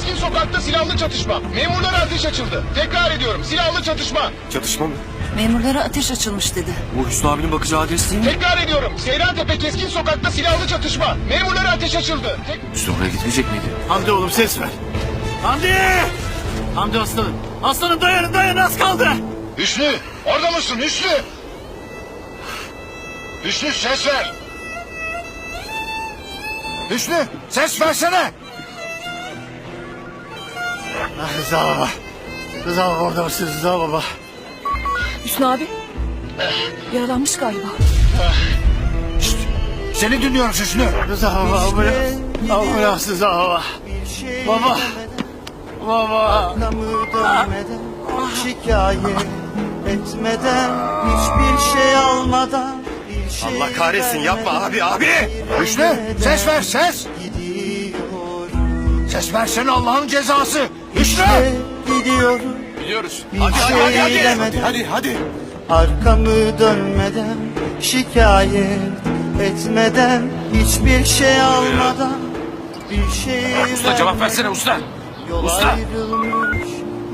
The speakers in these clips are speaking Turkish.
Keskin sokakta silahlı çatışma. Memurlara ateş açıldı. Tekrar ediyorum silahlı çatışma. Çatışma mı? Memurlara ateş açılmış dedi. Bu Hüsnü abinin bakacağı adres değil mi? Tekrar ediyorum. Seyrantepe keskin sokakta silahlı çatışma. Memurlara ateş açıldı. Tek... Hüsnü oraya gitmeyecek miydi? Hamdi oğlum ses ver. Hamdi! Hamdi aslanım. Aslanım dayanın dayanın az kaldı. Hüsnü orada mısın Hüsnü? Hüsnü ses ver. Hüsnü ses versene. Ah, Rıza baba. Rıza baba orada mısın Rıza baba? Hüsnü abi. Yaralanmış galiba. Seni dinliyoruz Hüsnü. Rıza baba ambulans. Ambulans Rıza baba. Baba. Baba. Şikayet etmeden, hiçbir şey almadan, Allah kahretsin, yapma abi, abi! Hüsnü ses ver ses. Ses versene Allah'ın cezası. İşte gidiyorum, Biliyoruz. bir şey demeden, Hadi hadi. arkamı dönmeden, şikayet etmeden, hiçbir şey almadan, bir şey Usta cevap versene usta. Yol Usta. ayrılmış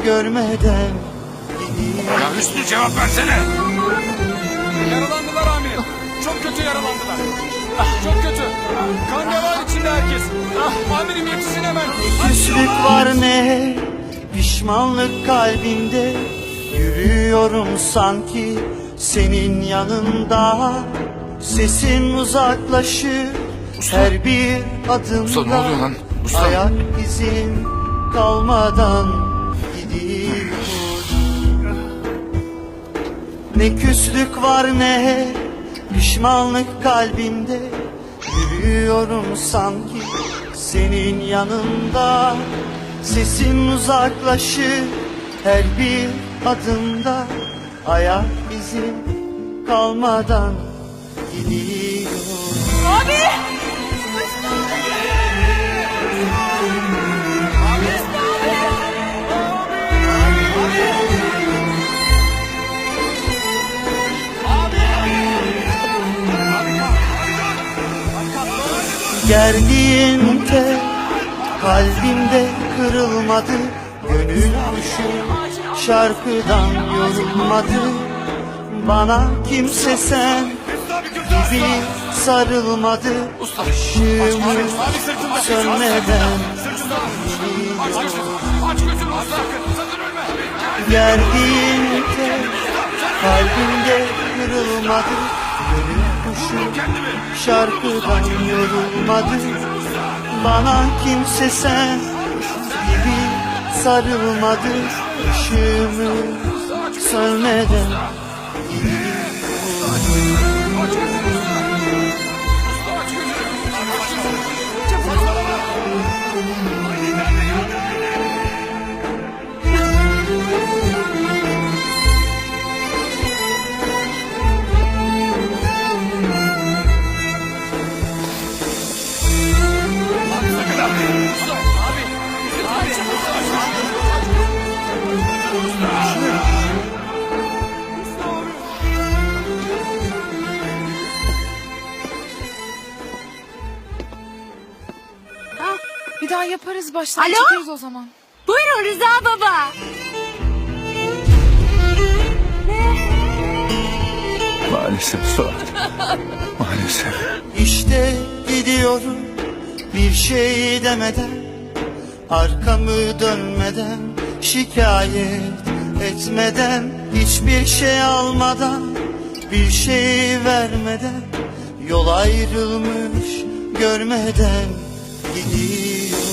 görmeden. Ya Hüsnü cevap versene. Kötü yaralandılar. Ah, Çok kötü. Kan revan içinde herkes. Ah, amirim yetişin hemen. Küslük var ne pişmanlık kalbimde Yürüyorum sanki senin yanında Sesin uzaklaşır her bir adımda Usta, ne oluyor lan? Usta. Ayak izin kalmadan gidiyor Ne küslük var ne pişmanlık kalbimde Yürüyorum sanki senin yanında. Sesin uzaklaşır her bir adımda. Ayak izin kalmadan gidiyor. Gerdiğin tek kalbimde kırılmadı Gönül kuşu şarkıdan yorulmadı. Bana kimse sen gibi sarılmadı. Işığımı sönmeden tek kalbimde kırılmadı Gönül kuşu şarkıdan yorulmadı. Bana kimse sen gibi sarılmadı. Işığımı sönmeden Bir daha yaparız baştan Alo? çıkarız o zaman. Buyurun Rıza baba. Maalesef Suat. Maalesef. İşte gidiyorum bir şey demeden Arkamı dönmeden şikayet etmeden Hiçbir şey almadan bir şey vermeden Yol ayrılmış görmeden we.